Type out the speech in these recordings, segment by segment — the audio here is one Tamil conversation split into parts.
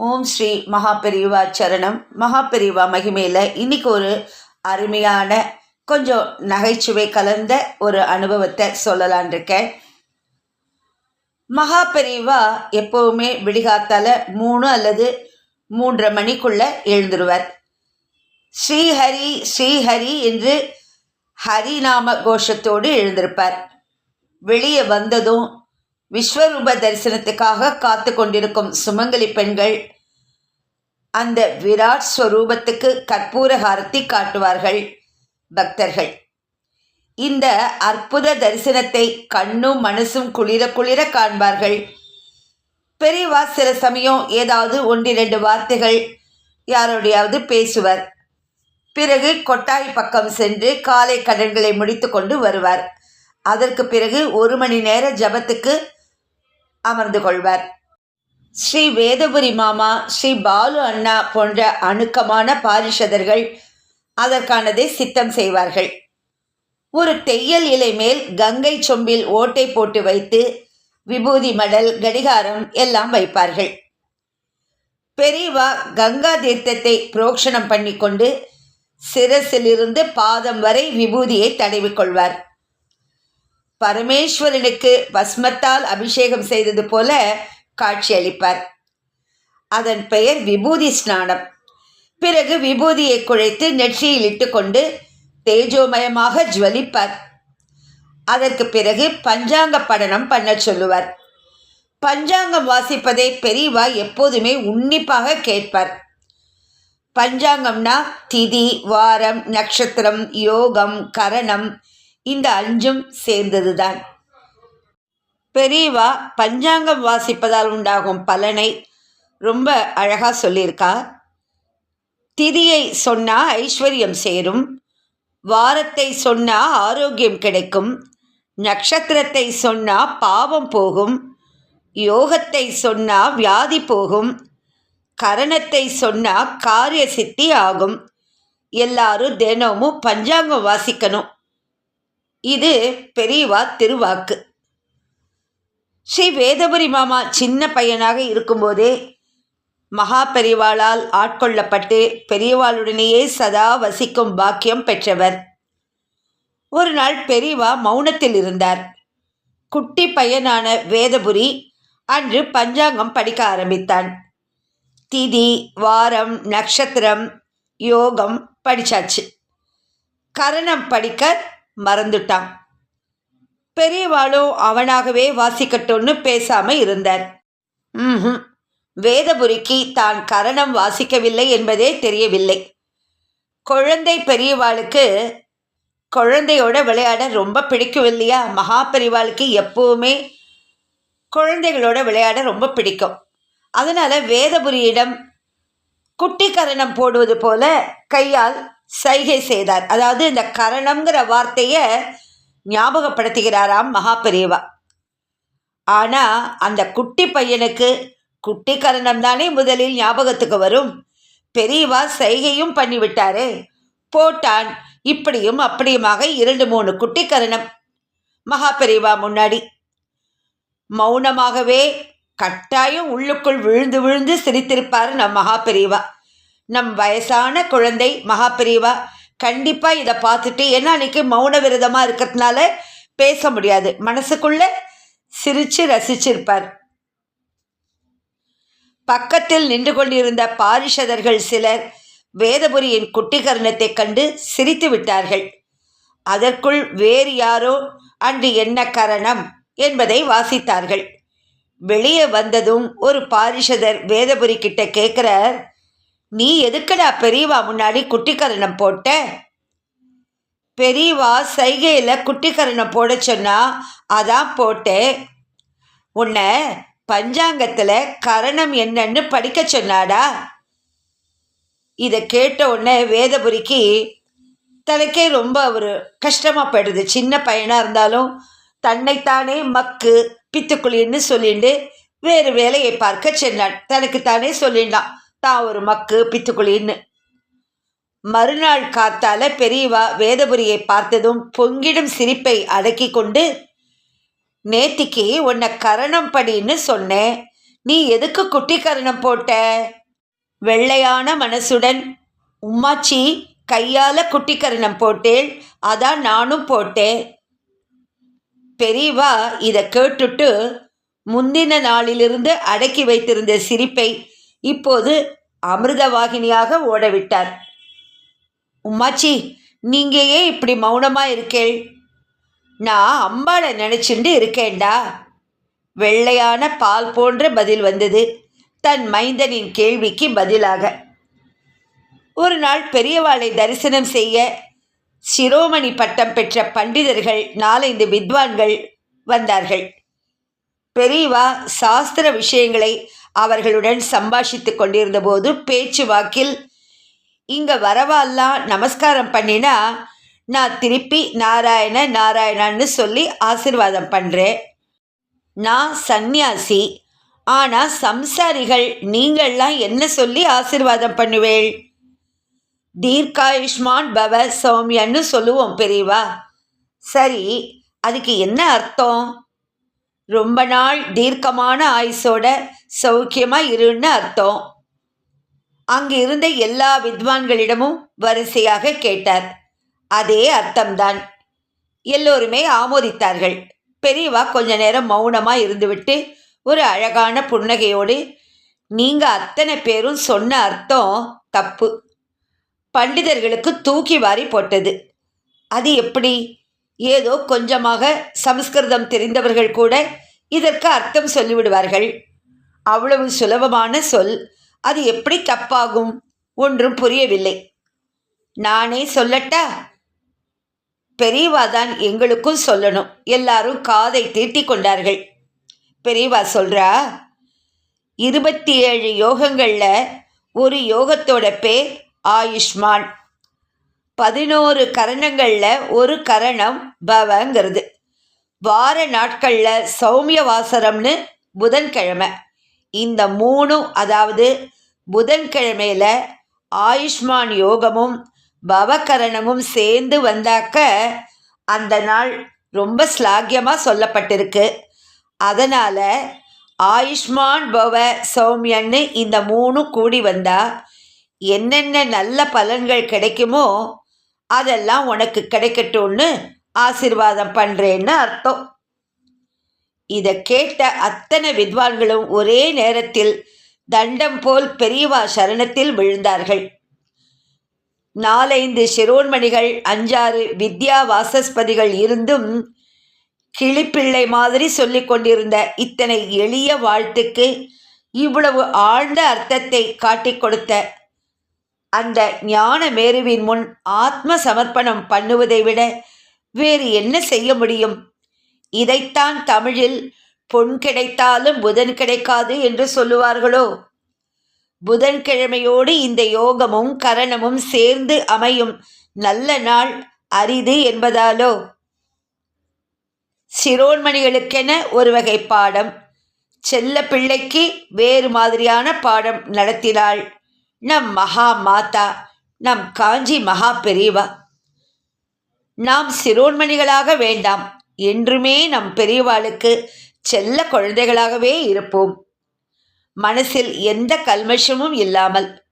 ஓம் ஸ்ரீ மகாபெரிவா சரணம். மகாபெரிவா மகிமையில் இன்னைக்கு ஒரு அருமையான கொஞ்சம் நகைச்சுவை கலந்த ஒரு அனுபவத்தை சொல்லலான் இருக்கேன். மகாபெரிவா எப்போவுமே விடிகாத்தால மூணு அல்லது மூன்றரை மணிக்குள்ள எழுந்துருவார். ஸ்ரீஹரி ஸ்ரீஹரி என்று ஹரிநாம கோஷத்தோடு எழுந்திருப்பார். வெளியே வந்ததும் விஸ்வரூப தரிசனத்துக்காக காத்து கொண்டிருக்கும் சுமங்கலி பெண்கள் அந்த விராட் ஸ்வரூபத்துக்கு கற்பூரஹாரத்தை காட்டுவார்கள் பக்தர்கள். இந்த அற்புத தரிசனத்தை கண்ணும் மனசும் குளிர குளிர காண்பார்கள். பெரியவா சில சமயம் ஏதாவது ஒன்றிரண்டு வார்த்தைகள் யாரோடையாவது பேசுவர். பிறகு கொட்டாய் பக்கம் சென்று காலை கடன்களை முடித்துக்கொண்டு வருவார். அதற்கு பிறகு ஒரு மணி நேர ஜபத்துக்கு அமர்ந்து கொள்வார். ஸ்ரீ வேதபுரி மாமா ஸ்ரீ பாலு அண்ணா போன்ற அணுக்கமான பாரிஷதர்கள் அதற்கானதை சித்தம் செய்வார்கள். ஒரு தெய்யல் இலை மேல் கங்கை சொம்பில் ஓட்டை போட்டு வைத்து விபூதி மடல் கடிகாரம் எல்லாம் வைப்பார்கள். பெரியவா கங்கா தீர்த்தத்தை புரோக்ஷணம் பண்ணிக்கொண்டு சிரசிலிருந்து பாதம் வரை விபூதியை தடவிக்கொள்வார் பரமேஸ்வரனுக்கு பஸ்மத்தால் அபிஷேகம் செய்தது போல காட்சியளிப்பார் அதன் பெயர் விபூதி ஸ்நானம். பிறகு விபூதியை குழைத்து நெற்றியில் இட்டுக்கொண்டு தேஜோமயமாக ஜுவலிப்பார். அதற்கு பிறகு பஞ்சாங்க படனம் பண்ண சொல்லுவார். பஞ்சாங்கம் வாசிப்பதை பெரியவா எப்போதுமே உன்னிப்பாக கேட்பார். பஞ்சாங்கம்னா திதி வாரம் நட்சத்திரம் யோகம் கரணம் இந்த அஞ்சும் சேர்ந்ததுதான். பெரியவா பஞ்சாங்கம் வாசிப்பதால் உண்டாகும் பலனை ரொம்ப அழகாக சொல்லியிருக்கா. திதியை சொன்னால் ஐஸ்வர்யம் சேரும். வாரத்தை சொன்னால் ஆரோக்கியம் கிடைக்கும். நட்சத்திரத்தை சொன்னால் பாவம் போகும். யோகத்தை சொன்னால் வியாதி போகும். கரணத்தை சொன்னால் காரிய சித்தி ஆகும். எல்லாரும் தினமும் பஞ்சாங்கம் வாசிக்கணும். இது பெரியவா திருவாக்கு. ஸ்ரீ வேதபுரி மாமா சின்ன பையனாக இருக்கும்போதே மகா பெரியவாளால் ஆட்கொள்ளப்பட்டு பெரியவாளுடனேயே சதா வசிக்கும் பாக்கியம் பெற்றவர். ஒரு நாள் பெரியவா மௌனத்தில் இருந்தார். குட்டி பையனான வேதபுரி அன்று பஞ்சாங்கம் படிக்க ஆரம்பித்தான். திதி வாரம் நட்சத்திரம் யோகம் படிச்சாச்சு. கரணம் படிக்க மறந்துட்டான் பெரியவாளும் அவனாகவே வாசிக்கட்டும்னு பேசாம இருந்தார். ம் வேதபுரிக்கு தான் கரணம் வாசிக்கவில்லை என்பதே தெரியவில்லை. குழந்தை பெரியவாளுக்கு குழந்தையோட விளையாட ரொம்ப பிடிக்கும் இல்லையா மகா பெரியவாளுக்கு எப்பவுமே குழந்தைகளோட விளையாட ரொம்ப பிடிக்கும். அதனால் வேதபுரியிடம் குட்டி கரணம் போடுவது போல கையால் சைகை செய்தார். அதாவது இந்த கரணம்ங்கிற வார்த்தையை ஞாபகப்படுத்துகிறாராம் மகாபெரியவா. ஆனால் அந்த குட்டி பையனுக்கு குட்டி கரணம் தானே முதலில் ஞாபகத்துக்கு வரும். பெரியவா சைகையும் பண்ணிவிட்டாரே. போட்டான். இப்படியும் அப்படியுமாக இரண்டு மூணு குட்டி கரணம். மகாபெரிவா முன்னாடி. மௌனமாகவே கட்டாயம் உள்ளுக்குள் விழுந்து விழுந்து சிரித்திருப்பார் நம் மகாபெரிவா நம் வயசான குழந்தை மகா கண்டிப்பாக இதை பார்த்துட்டு ஏன்னா அன்றைக்கி மௌன விரதமாக இருக்கிறதுனால பேச முடியாது. மனசுக்குள்ளே சிரித்து ரசிச்சிருப்பார். பக்கத்தில் நின்று கொண்டிருந்த பாரிஷதர்கள் சிலர் வேதபுரியின் குட்டிகரணத்தைக் கண்டு சிரித்து விட்டார்கள். அதற்குள் வேறு யாரோ அன்று என்ன கரணம் என்பதை வாசித்தார்கள். வெளியே வந்ததும் ஒரு பாரிஷதர் வேதபுரி கிட்ட கேட்குறார் நீ எதுக்குடா பெரியவா முன்னாடி குட்டிக்கரணம் போட்ட? பெரியவா சைகையில் குட்டிக்கரணம் போட சொன்னா அதான் போட்டேன் உன்னை பஞ்சாங்கத்தில் கரணம் என்னன்னு படிக்க சொன்னாடா. இதை கேட்ட உடனே வேதபுரிக்கு தனக்கே ரொம்ப ஒரு கஷ்டமாக போயிடுது. சின்ன பையனாக இருந்தாலும் தன்னைத்தானே மக்கு பித்துக்குழின்னு சொல்லிட்டு வேறு வேலையை பார்க்க சென்றான் தனக்குத்தானே சொல்லிண்டான். தான் ஒரு மக்கு பித்துக்குழின்னு மறுநாள் காத்தால பெரியவா வேதபுரியை பார்த்ததும் பொங்கிடும் சிரிப்பை அடக்கி கொண்டு நேத்திக்கு உன்னை கரணம் படின்னு சொன்னேன். நீ எதுக்கு குட்டிக்கரணம் போட்ட? வெள்ளையான மனசுடன் உம்மாச்சி கையால குட்டிக்கரணம் போட்டேள். அதான் நானும் போட்டேன். பெரியவா இதை கேட்டுட்டு முந்தின நாளிலிருந்து அடக்கி வைத்திருந்த சிரிப்பை இப்போது அமிர்தவாகினியாக ஓடவிட்டார். உம்மாச்சி நீங்கள் ஏன் இப்படி மௌனமாக இருக்கேள்? நான் அம்பாளை நினைச்சுண்டு இருக்கேன்டா. வெள்ளையான பால் போன்ற பதில் வந்தது. தன் மைந்தனின் கேள்விக்கு பதிலாக ஒரு நாள் பெரியவாளை தரிசனம் செய்ய சிரோமணி பட்டம் பெற்ற பண்டிதர்கள் நாலைந்து வித்வான்கள் வந்தார்கள். பெரியவா சாஸ்திர விஷயங்களை அவர்களுடன் சம்பாஷித்து கொண்டிருந்த போது பேச்சு வாக்கில் இங்கே வரவால்லாம் நமஸ்காரம் பண்ணினா நான் திருப்பி நாராயண நாராயணன்னு சொல்லி ஆசிர்வாதம் பண்ணுறேன் நான் சந்நியாசி ஆனால் சம்சாரிகள் நீங்கள்லாம் என்ன சொல்லி ஆசிர்வாதம் பண்ணுவேள்? தீர்க்காயுஷ்மான் பவ சௌமியன்னு சொல்லுவோம் பெரியவா. சரி அதுக்கு என்ன அர்த்தம்? ரொம்ப நாள் தீர்க்கமான ஆயுசோட சௌக்கியமாக இருன்னு அர்த்தம். அங்கு இருந்த எல்லா வித்வான்களிடமும் வரிசையாக கேட்டார். அதே அர்த்தம்தான். எல்லோருமே ஆமோதித்தார்கள். பெரியவா கொஞ்ச நேரம் மௌனமாக இருந்துவிட்டு ஒரு அழகான புன்னகையோடு நீங்கள் அத்தனை பேரும் சொன்ன அர்த்தம் தப்பு. பண்டிதர்களுக்கு தூக்கி வாரி போட்டது. அது எப்படி? ஏதோ கொஞ்சமாக சமஸ்கிருதம் தெரிந்தவர்கள் கூட இதற்கு அர்த்தம் சொல்லிவிடுவார்கள். அவ்வளவு சுலபமான சொல். அது எப்படி தப்பாகும்? ஒன்றும் புரியவில்லை. நானே சொல்லட்டா? பெரியவா தான் எங்களுக்கும் சொல்லணும். எல்லாரும் காதை தீட்டி கொண்டார்கள். பெரியவா சொல்றா இருபத்தி ஏழு யோகங்களில் ஒரு யோகத்தோட பேர் ஆயுஷ்மான். பதினோரு கரணங்களில் ஒரு கரணம் பவங்கிறது. வார நாட்களில் சௌமிய வாசரம்னு புதன்கிழமை. இந்த மூணும் அதாவது புதன்கிழமையில் ஆயுஷ்மான் யோகமும் பவகரணமும் சேர்ந்து வந்தாக்க அந்த நாள் ரொம்ப ஸ்லாகியமாக சொல்லப்பட்டிருக்கு. அதனால் ஆயுஷ்மான் பவ சௌமியன்னு இந்த மூணும் கூடி வந்தால் என்னென்ன நல்ல பலன்கள் கிடைக்குமோ அதெல்லாம் உனக்கு கிடைக்கட்டும்னு ஆசிர்வாதம் பண்ணுறேன்னு அர்த்தம். இதை கேட்ட அத்தனை வித்வான்களும் ஒரே நேரத்தில் தண்டம் போல் பெரியவா சரணத்தில் விழுந்தார்கள். நாலைந்து சிரோன்மணிகள் அஞ்சாறு வித்யா வாசஸ்பதிகள் இருந்தும் கிளிப்பிள்ளை மாதிரி சொல்லிக் கொண்டிருந்த இத்தனை எளிய வாழ்த்துக்கு இவ்வளவு ஆழ்ந்த அர்த்தத்தை காட்டிக் கொடுத்த அந்த ஞான மேருவின் முன் ஆத்ம சமர்ப்பணம் பண்ணுவதை விட வேறு என்ன செய்ய முடியும்? இதைத்தான் தமிழில் பொன் கிடைத்தாலும் புதன் கிடைக்காது என்று சொல்லுவார்களோ? புதன்கிழமையோடு இந்த யோகமும் கரணமும் சேர்ந்து அமையும் நல்ல நாள் அரிது என்பதாலோ? சிரோன்மணிகளுக்கென ஒரு வகை பாடம். செல்ல பிள்ளைக்கு வேறு மாதிரியான பாடம் நடத்தினாள். நம் மகா மாதா நம் காஞ்சி மகா பெரியவா நாம் சிரோன்மணிகளாக வேண்டாம். என்றுமே நம் பெரியவாளுக்கு செல்ல குழந்தைகளாகவே இருப்போம். மனசில் எந்த கல்மஷமும் இல்லாமல்.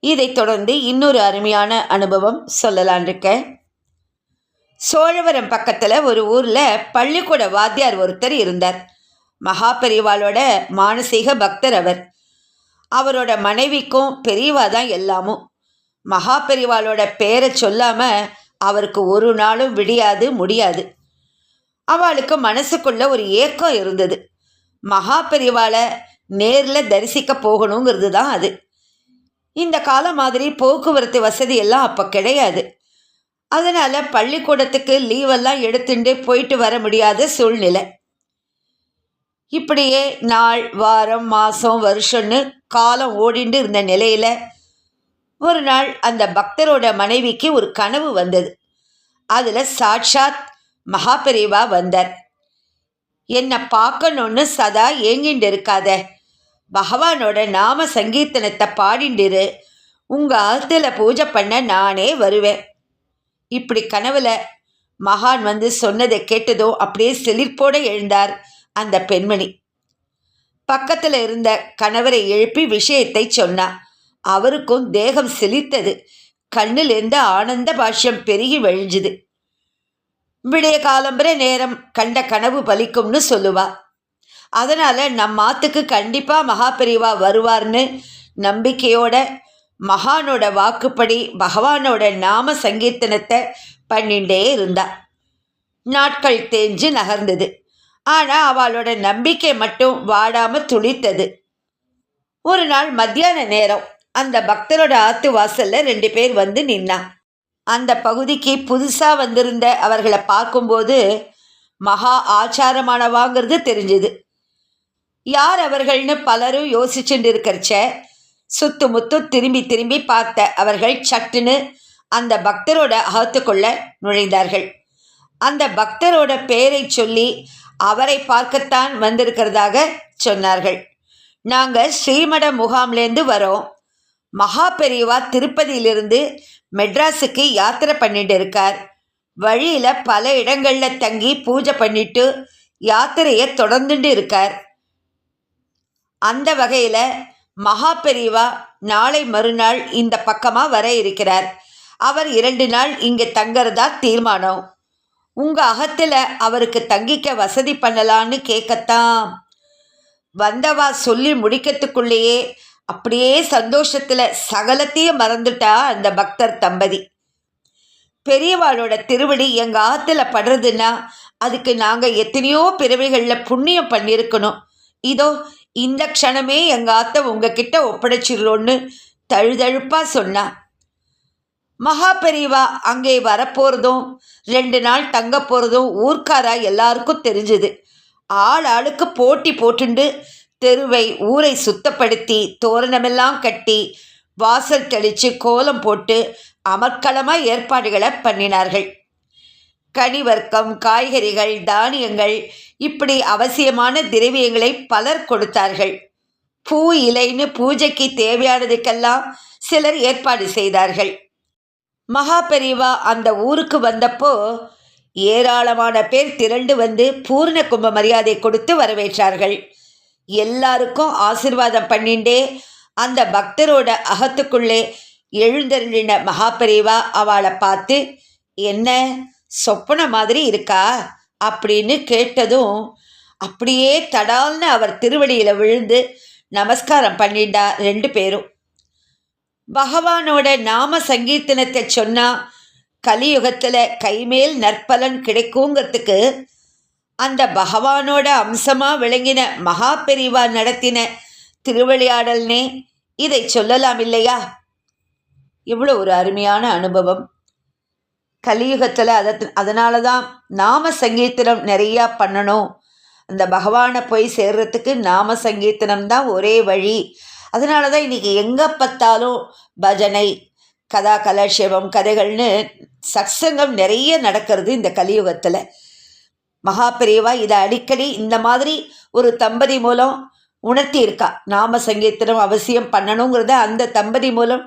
இதைத் தொடர்ந்து இன்னொரு அருமையான அனுபவம் சொல்லலான் இருக்கேன் சோழவரம் பக்கத்தில் ஒரு ஊரில் பள்ளிக்கூட வாத்தியார் ஒருத்தர் இருந்தார். மகா பெரியவாளோட மானசீக பக்தர் அவர். அவரோட மனைவிக்கும் பெரியவா தான் எல்லாமும். மகா பெரியவாளோட பேரை சொல்லாமல் அவருக்கு ஒரு நாளும் விடியாது முடியாது. அவளுக்கு மனசுக்குள்ள ஒரு ஏக்கம் இருந்தது. மகா பெரியவாளை நேரில் தரிசிக்க போகணுங்கிறது தான் அது. இந்த காலம் மாதிரி போக்குவரத்து வசதி எல்லாம் அப்போ கிடையாது. அதனால் பள்ளிக்கூடத்துக்கு லீவெல்லாம் எடுத்துட்டு போயிட்டு வர முடியாத சூழ்நிலை. இப்படியே நாள் வாரம் மாதம் வருஷம்னு காலம் ஓடிண்டு இருந்த நிலையில் ஒரு நாள் அந்த பக்தரோட மனைவிக்கு ஒரு கனவு வந்தது. அதில் சாட்சாத் மகாபெரிவா வந்தார். என்னை பார்க்கணுன்னு சதா ஏங்கிண்டு இருக்காத. பகவானோட நாம சங்கீர்த்தனத்தை பாடிண்டிரு. உங்கள் ஆத்துல பூஜை பண்ண நானே வருவேன். இப்படி கனவுல மகான் வந்து சொன்னதை கேட்டதோ அப்படியே செழிப்போடு எழுந்தார். அந்த பெண்மணி. பக்கத்தில் இருந்த கணவரை எழுப்பி விஷயத்தை சொன்னா. அவருக்கும் தேகம் சிலித்தது கண்ணிலிருந்து ஆனந்த பாஷ்யம் பெருகி வழிஞ்சுது. விடிய காலம்பரை நேரம் கண்ட கனவு பலிக்கும்னு சொல்லுவா. அதனால் நம்ம ஆத்துக்கு கண்டிப்பாக மகாபெரிவா வருவார்னு நம்பிக்கையோட மகானோட வாக்குப்படி பகவானோட நாம சங்கீர்த்தனத்தை பண்ணிண்டே இருந்தா. நாட்கள் தேஞ்சு நகர்ந்தது. ஆனால் அவளோட நம்பிக்கை மட்டும் வாடாமல் துளித்தது. ஒரு நாள் மத்தியான நேரம். அந்த பக்தரோட ஆத்து வாசல்ல ரெண்டு பேர் வந்து நின்னா. அந்த பகுதிக்கு புதுசாக வந்திருந்த அவர்களை பார்க்கும்போது மகா ஆச்சாரமானவாங்கிறது தெரிஞ்சுது. யார் அவர்கள்னு பலரும் யோசிச்சுட்டு இருக்கிறச்ச சுத்து முத்து திரும்பி திரும்பி பார்த்த அவர்கள் சட்டுன்னு அந்த பக்தரோட அகத்துக்குள்ள நுழைந்தார்கள். அந்த பக்தரோட பெயரை சொல்லி அவரை பார்க்கத்தான் வந்திருக்கிறதாக சொன்னார்கள். நாங்கள் ஸ்ரீமட முகாம்லேருந்து வரோம். மகா பெரியவா திருப்பதியிலிருந்து மெட்ராஸுக்கு யாத்திரை பண்ணிட்டு இருக்கார். வழியில் பல இடங்களில் தங்கி பூஜை பண்ணிட்டு யாத்திரையை தொடர்ந்துட்டு இருக்கார். அந்த வகையில் மகா பெரியவா நாளை மறுநாள் இந்த பக்கமாக வர இருக்கிறார். அவர் இரண்டு நாள் இங்கே தங்குறதா தீர்மானம். உங்கள் அகத்தில் அவருக்கு தங்கிக்க வசதி பண்ணலான்னு கேட்கத்தான் வந்தவா சொல்லி முடிக்கிறதுக்குள்ளேயே அப்படியே சந்தோஷத்தில் சகலத்தையும் மறந்துட்டா அந்த பக்தர் தம்பதி. பெரியவாளோட திருவடி எங்கள் ஆற்றுல படுறதுன்னா அதுக்கு நாங்கள் எத்தனையோ பிறவைகளில் புண்ணியம் பண்ணியிருக்கணும். இதோ இந்த க்ஷணமே எங்கள் ஆத்த உங்ககிட்ட ஒப்படைச்சிடலோன்னு தழுதழுப்பாக சொன்னான் மகா பெரியவா அங்கே வரப்போகிறதும் ரெண்டு நாள் தங்க போகிறதும் ஊர்க்காரா எல்லாருக்கும் தெரிஞ்சுது. ஆள் ஆளுக்கு போட்டி போட்டுண்டு தெருவை ஊரை சுத்தப்படுத்தி தோரணமெல்லாம் கட்டி வாசல் தெளித்து கோலம் போட்டு அமர்க்களமாக ஏற்பாடுகளை பண்ணினார்கள். கனிவர்க்கம் காய்கறிகள் தானியங்கள் இப்படி அவசியமான திரவியங்களை பலர் கொடுத்தார்கள். பூ இலைன்னு பூஜைக்கு தேவையானதுக்கெல்லாம் சிலர் ஏற்பாடு செய்தார்கள். மகா பெரியவா அந்த ஊருக்கு வந்தப்போ ஏராளமான பேர் திரண்டு வந்து பூர்ண கும்ப மரியாதை கொடுத்து வரவேற்றார்கள். எல்லாருக்கும் ஆசிர்வாதம் பண்ணிண்டே அந்த பக்தரோட அகத்துக்குள்ளே எழுந்தருளின மகாபெரிவா அவளை பார்த்து என்ன சொப்பன மாதிரி இருக்கா? அப்படின்னு கேட்டதும் அப்படியே தடால்னு அவர் திருவடியில் விழுந்து நமஸ்காரம் பண்ணிண்டா ரெண்டு பேரும். பகவானோட நாம சங்கீர்த்தனத்தை சொன்னால் கலியுகத்தில் கைமேல் நற்பலன் கிடைக்குங்கிறதுக்கு அந்த பகவானோட அம்சமாக விளங்கின மகா பெரிவா நடத்தின திருவிளையாடல்னே இதை சொல்லலாம் இல்லையா? இவ்வளோ ஒரு அருமையான அனுபவம். கலியுகத்தில் அதை அதனால தான் நாம சங்கீர்த்தனம் நிறையா பண்ணணும். அந்த பகவானை போய் சேர்றதுக்கு நாம சங்கீர்த்தனம் தான் ஒரே வழி. அதனால தான் இன்றைக்கி எங்கே பார்த்தாலும் பஜனை கதா கலாட்சேபம் கதைகள்னு சத்சங்கம் நிறைய நடக்கிறது இந்த கலியுகத்தில். மகாபிரிவா இதை அடிக்கடி இந்த மாதிரி ஒரு தம்பதி மூலம் உணர்த்தியிருக்கா. நாம சங்கீர்த்தனம் அவசியம் பண்ணணுங்கிறத அந்த தம்பதி மூலம்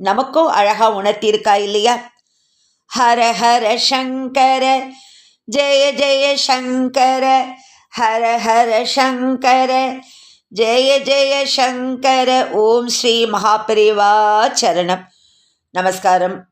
நமக்கும் அழகாக உணர்த்தியிருக்கா இல்லையா? ஹர ஹர சங்கர ஜெய ஜெய சங்கர ஹர ஹர சங்கர ஜெய ஜெய சங்கர ஓம் ஸ்ரீ மகாபிரிவா சரணம். நமஸ்காரம்.